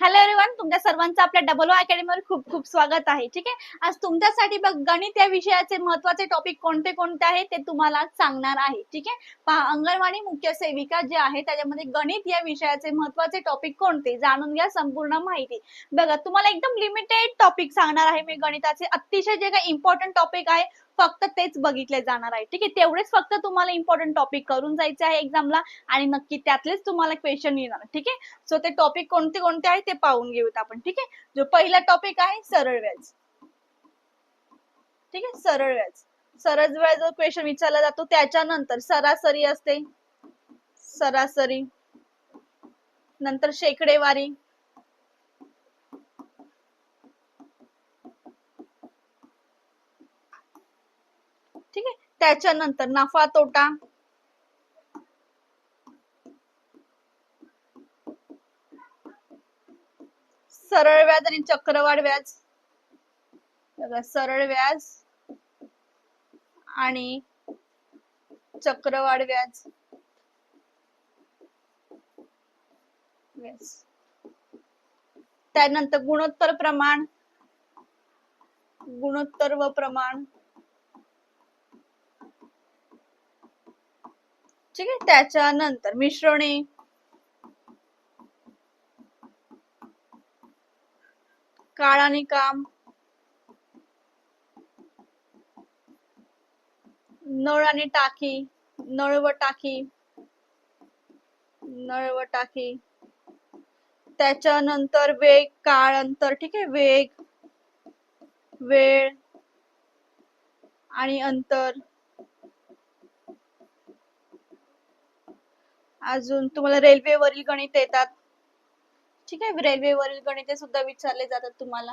Hello everyone तुमच्या सर्वांचं आपल्या डबल ओ अकॅडमीवर खूप खूप स्वागत आहे ठीक आहे? आज तुमच्यासाठी बघ गणित या विषयाचे महत्त्वाचे टॉपिक कोणते कोणते आहेत ते तुम्हाला सांगणार आहे ठीक आहे? पहा अंगणवाडी मुख्य सेविका जे आहे त्याच्यामध्ये गणित या विषयाचे महत्त्वाचे टॉपिक कोणते जाणून घ्या संपूर्ण माहिती. बघा तुम्हाला एकदम लिमिटेड टॉपिक सांगणार आहे मी गणिताचे. अतिशय जे काही इम्पॉर्टंट टॉपिक आहे फक्त तेच बघितले जाणार आहे. ठीक आहे तेवढेच फक्त तुम्हाला इम्पॉर्टंट टॉपिक करून जायचे आहे एक्झामला आणि नक्की त्यातलेच तुम्हाला क्वेश्चन येणार ठीक आहे? सो ते टॉपिक कोणते कोणते आहे ते पाहून घेऊत आपण. ठीक आहे? जो पहिला टॉपिक आहे सरळ व्याज. ठीक आहे? सरळ व्याज. सरळ व्याज जो क्वेश्चन विचारला जातो त्याच्यानंतर सरासरी असते. सरासरी. नंतर शेकडेवारी. ठीक आहे? त्याच्यानंतर नफा तोटा. सरळ व्याज आणि चक्रवाढ व्याज. सरळ व्याज आणि चक्रवाढ व्याज. व्याज त्यानंतर गुणोत्तर प्रमाण. गुणोत्तर व प्रमाण. ठीक आहे त्याच्यानंतर मिश्रणे काळ आणि काम. नळ आणि टाकी. नळ व टाकी. नळ व टाकी. त्याच्यानंतर वेग काळ अंतर ठीक आहे वेग. वेळ. आणि अंतर. अजून तुम्हाला रेल्वेवरील गणित येतात. ठीक आहे रेल्वेवरील गणिते सुद्धा विचारले जातात तुम्हाला.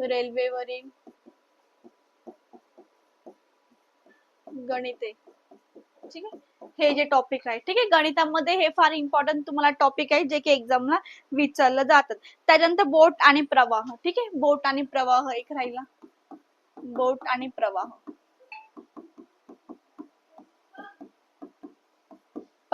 रेल्वेवरील गणिते. ठीक आहे हे जे टॉपिक आहे ठीक आहे गणितामध्ये हे फार इम्पॉर्टंट तुम्हाला टॉपिक आहे जे की एक्झामला विचारलं जातात त्याच्यानंतर बोट आणि प्रवाह ठीक आहे बोट आणि प्रवाह एक राहिला. बोट आणि प्रवाह.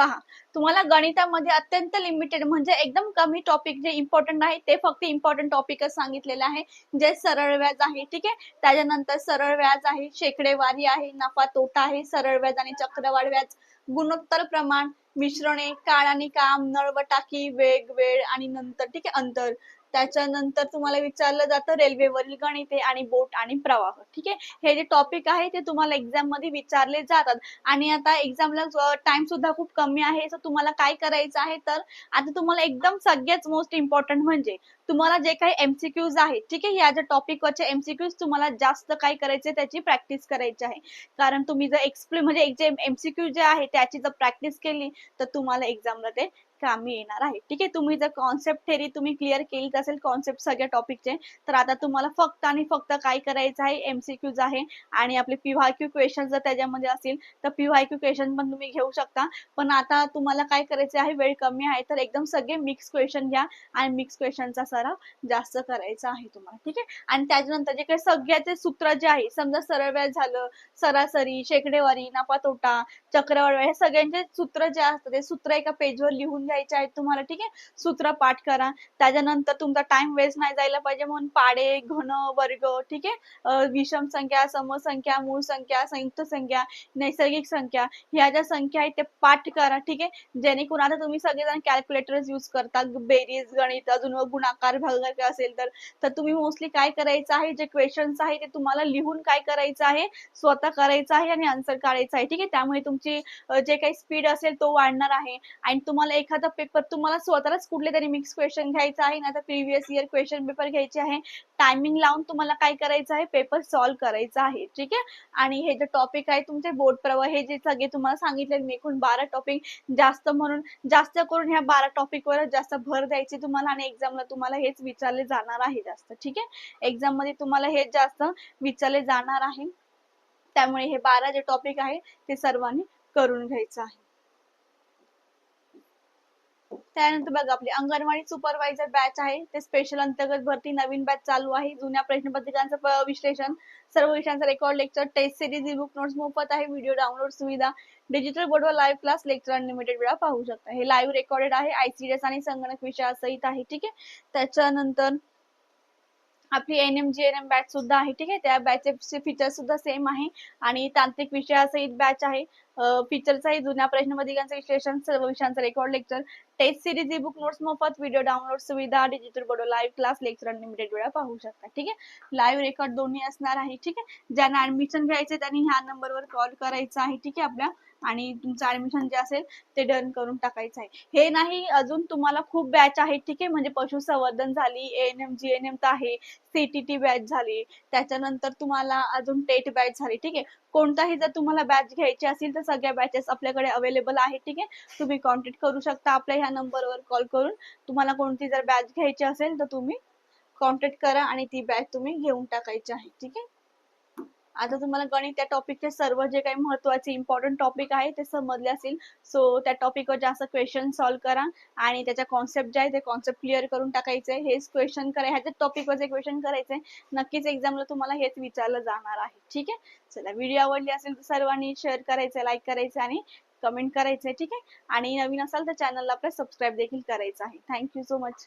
पहा तुम्हाला गणितामध्ये अत्यंत लिमिटेड म्हणजे एकदम कमी टॉपिक जे इम्पॉर्टंट आहे ते फक्त इम्पॉर्टंट टॉपिकच सांगितलेलं आहे. जे सरळ व्याज आहे ठीक आहे? त्याच्यानंतर सरळ व्याज आहे शेकडेवारी आहे नफा तोटा आहे सरळ व्याज आणि चक्रवाढ व्याज. गुणोत्तर प्रमाण मिश्रणे काळ आणि काम नळ व टाकी वेग वेळ आणि नंतर ठीक आहे? अंतर. त्याच्यानंतर तुम्हाला विचारलं जातं रेल्वेवरील गणिते आणि बोट आणि प्रवाह. ठीक आहे? हे जे टॉपिक आहे ते तुम्हाला एक्झाममध्ये विचारले जातात. आणि आता एक्झामला टाइम सुद्धा खूप कमी आहे. सो तुम्हाला काय करायचं आहे तर आता तुम्हाला एकदम सगळ्यात मोस्ट इम्पॉर्टंट म्हणजे तुम्हाला जे काही एमसीक्यूज आहेत ठीक आहे? या ज्या टॉपिकवरचे एमसीक्यूज तुम्हाला जास्त काय करायचे त्याची प्रॅक्टिस करायची आहे. कारण तुम्ही जर एक्सप्लेन म्हणजे जे एमसीक्यू जे आहे त्याची जर प्रॅक्टिस केली तर तुम्हाला एक्झामला ते कामी येणार आहे. ठीक आहे तुम्ही जर कॉन्सेप्ट थेरी तुम्ही क्लिअर केली असेल कॉन्सेप्ट सगळ्या टॉपिकचे तर आता तुम्हाला फक्त आणि फक्त काय करायचं आहे एमसीक्यूज आहे आणि आपले पीवायक्यू क्वेश्चन जर त्याच्यामध्ये असतील तर पीवायक्यू क्वेश्चन पण तुम्ही घेऊ शकता. पण आता तुम्हाला काय करायचे आहे वेळ कमी आहे तर एकदम सगळे मिक्स क्वेश्चन घ्या आणि मिक्स क्वेश्चनचा सराव जास्त करायचा आहे तुम्हाला. ठीक आहे? आणि त्याच्यानंतर जे काही सगळ्याचे सूत्र जे आहे समजा सरळ व्याज झालं सरासरी शेकडेवारी नफा तोटा चक्रवाढ हे सगळ्यांचे सूत्र जे असतात ते सूत्र एका पेजवर लिहून घ्यायचे आहेत तुम्हाला ठीक आहे? सूत्र पाठ करा. त्याच्यानंतर तुमचा टाइम वेस्ट नाही जायला पाहिजे म्हणून पाडे घन वर्ग ठीक आहे? विषम संख्या समसंख्या मूळ संख्या संयुक्त संख्या नैसर्गिक संख्या ह्या ज्या संख्या आहेत ते पाठ करा ठीक आहे? जेणेकरून आता तुम्ही सगळेजण कॅल्क्युलेटर यूज करता. बेरीज गणित अजून गुणाकार भागाकार असेल तर तर तुम्ही मोस्टली काय करायचं आहे? जे क्वेश्चन्स आहे ते तुम्हाला लिहून काय करायचं आहे? स्वतः करायचं आहे आणि आन्सर काढायचं आहे ठीक आहे? त्यामुळे तुमची जे काही स्पीड असेल तो वाढणार आहे. आणि तुम्हाला एखादा पेपर तुम्हाला स्वतःलाच कुठले तरी मिक्स क्वेश्चन घ्यायचा आहे ना तर प्रिव्हियस इयर क्वेश्चन पेपर घ्यायचे आहे. टायमिंग लावून तुम्हाला काय करायचं आहे पेपर सॉल्व्ह करायचा आहे ठीक आहे? आणि हे जे टॉपिक आहे तुमचे बोर्ड प्रवाह हे जे सगळे तुम्हाला सांगितले मी एकूण बारा टॉपिक जास्त म्हणून जास्त करून ह्या बारा टॉपिक वर जास्त भर द्यायची तुम्हाला आणि एक्झामला तुम्हाला हेच विचारले जाणार आहे जास्त ठीक आहे? एक्झाममध्ये तुम्हाला हेच जास्त विचारले जाणार आहे. त्यामुळे हे बारा जे टॉपिक आहे ते सर्वांनी करून घ्यायचं आहे. त्यानंतर बघा आपली अंगणवाडी सुपरवायझर बॅच आहे. ते स्पेशल अंतर्गत भरती नवीन बॅच चालू आहे. जुन्या प्रश्नपत्रिकांचं विश्लेषण सर्व विषयांचा record lecture test series e book notes मोफत आहे. व्हिडिओ डाउनलोड सुविधा. डिजिटल बोर्डवर लाईव्ह क्लास लेक्चर अनलिमिटेड वेळा पाहू शकता. हे लाईव्ह रेकॉर्डेड आहे. आयसीडीएस आणि संगणक विषयासहित आहे. ठीक आहे? त्याच्यानंतर आपली N M G N M batch सुद्धा आहे. ठीक आहे? त्या बॅचचे फीचर सुद्धा सेम आहे. आणि तांत्रिक विषयासहित बॅच आहे. फीचरचाही जुन्या प्रश्नपत्रिकांचं विश्लेषण सर्व विषयांचं record lecture test series e book notes मोफत व्हिडिओ डाउनलोड सुविधा digital board live class lecture unlimited वेळा पाहू शकता. ठीक आहे? लाईव्ह रेकॉर्ड दोन्ही असणार आहे. ठीक आहे? ज्यांना ऍडमिशन घ्यायचे त्यांनी ह्या नंबरवर कॉल करायचा आहे. ठीक आहे आपल्या? आणि तुमचं ऍडमिशन जे असेल ते डन करून टाकायचं आहे. हे नाही अजून तुम्हाला खूप बॅच आहेत. ठीक आहे? म्हणजे पशुसंवर्धन झाली N M G N M तर आहे. सीटीटी बॅच झाली. त्याच्यानंतर तुम्हाला अजून टेट बॅच झाली. ठीक आहे? कोणताही जर तुम्हाला बॅच घ्यायची असेल तर सगळ्या बॅचेस आपल्याकडे अवेलेबल आहे ठीक आहे? तुम्ही कॉन्टॅक्ट करू शकता आपल्या ह्या नंबरवर कॉल करून. तुम्हाला कोणती जर बॅच घ्यायची असेल तर तुम्ही कॉन्टॅक्ट करा आणि ती बॅच तुम्ही घेऊन टाकायची आहे ठीक आहे? आता तुम्हाला गणित त्या टॉपिकचे सर्व जे काही महत्त्वाचे इम्पॉर्टंट टॉपिक आहे ते समजले असेल. सो त्या टॉपिकवर जास्त क्वेश्चन सॉल्व्ह करा आणि त्याच्या कॉन्सेप्ट जे आहे ते कॉन्सेप्ट क्लिअर करून टाकायचे. हेच क्वेश्चन करा ह्याच्या टॉपिकवर जे क्वेश्चन करायचे. नक्कीच एक्झामला तुम्हाला हेच विचारलं जाणार आहे. ठीक आहे? चला व्हिडिओ आवडली असेल तर सर्वांनी शेअर करायचं लाईक करायचं आणि कमेंट करायचं. ठीक आहे? आणि नवीन असाल तर चॅनलला आपल्या सबस्क्राईब देखील करायचं आहे. Thank you so much